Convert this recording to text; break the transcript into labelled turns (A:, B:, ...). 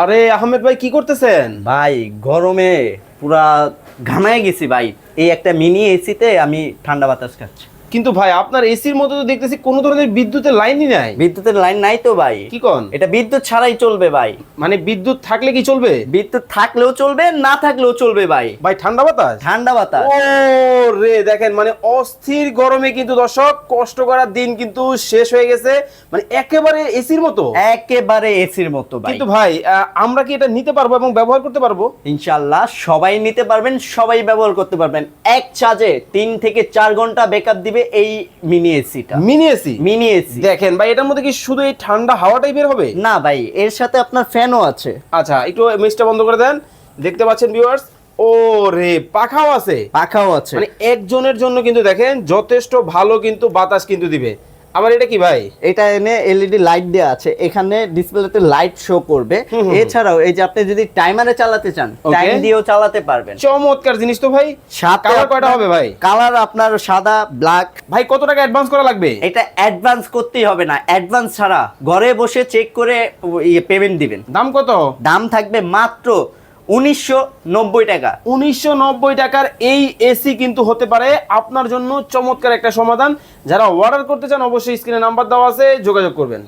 A: আরে আহমেদ ভাই, কি করতেছেন?
B: ভাই, গরমে পুরা ঘামায় গেছি ভাই। এই একটা মিনি এসিতে আমি ঠান্ডা বাতাস খাচ্ছি।
A: কিন্তু ভাই আপনার এসির মধ্যে তো দেখতেছি কোনো ধরনের বিদ্যুতের লাইনই নাই।
B: বিদ্যুতের লাইন নাই তো ভাই।
A: কি কন?
B: এটা বিদ্যুৎ ছাড়াই চলবে ভাই।
A: মানে বিদ্যুৎ থাকলে কি চলবে?
B: বিদ্যুৎ থাকলেও চলবে না থাকলেও চলবে ভাই।
A: ভাই ঠান্ডা বাতাস?
B: ঠান্ডা বাতাস।
A: ও রে দেখেন মানে অস্থির গরমে কিন্তু দর্শক কষ্ট করার দিন কিন্তু শেষ হয়ে গেছে। মানে একেবারে এসির মতো।
B: একেবারে এসির মতো ভাই।
A: কিন্তু ভাই আমরা কি এটা নিতে পারব এবং ব্যবহার করতে পারব?
B: ইনশাল্লাহ সবাই নিতে পারবেন সবাই ব্যবহার করতে পারবেন। এক চার্জে তিন থেকে চার ঘণ্টা ব্যাকআপ দিবে এই মিনি এসিটা
A: মিনি এসি
B: মিনি এসি
A: দেখেন ভাই এটার মধ্যে কি শুধু এই ঠান্ডা হাওয়াটাই বের হবে?
B: না ভাই এর সাথে আপনার ফ্যানও আছে।
A: আচ্ছা একটু মিসটা বন্ধ করে দেন। দেখতে পাচ্ছেন ভিউয়ার্স ও রে পাখাও আছে।
B: পাখাও আছে।
A: মানে একজনের জন্য কিন্তু দেখেন যথেষ্ট ভালো কিন্তু বাতাস কিন্তু দিবে। আবার এটা কি ভাই?
B: এটা এনে এলইডি লাইট দেওয়া আছে। এখানে ডিসপ্লেতে লাইট শো করবে। এছাড়াও এই যে আপনি যদি টাইমারে চালাতে চান টাইম দিয়েও চালাতে পারবেন।
A: চমৎকার জিনিস তো ভাই। কালার কয়টা হবে ভাই?
B: কালার আপনার সাদা ব্ল্যাক
A: ভাই কত টাকা অ্যাডভান্স করা লাগবে?
B: এটা অ্যাডভান্স করতেই হবে না। অ্যাডভান্স ছাড়া ঘরে বসে চেক করে ইয়ে পেমেন্ট দিবেন।
A: দাম কত?
B: দাম থাকবে মাত্র উনিশশো নব্বই টাকা।
A: উনিশশো নব্বই টাকার এই এসি কিন্তু হতে পারে আপনার জন্য চমৎকার একটা সমাধান। যারা অর্ডার করতে চান, অবশ্যই স্ক্রিনে নাম্বার দেওয়া আছে, যোগাযোগ করবেন।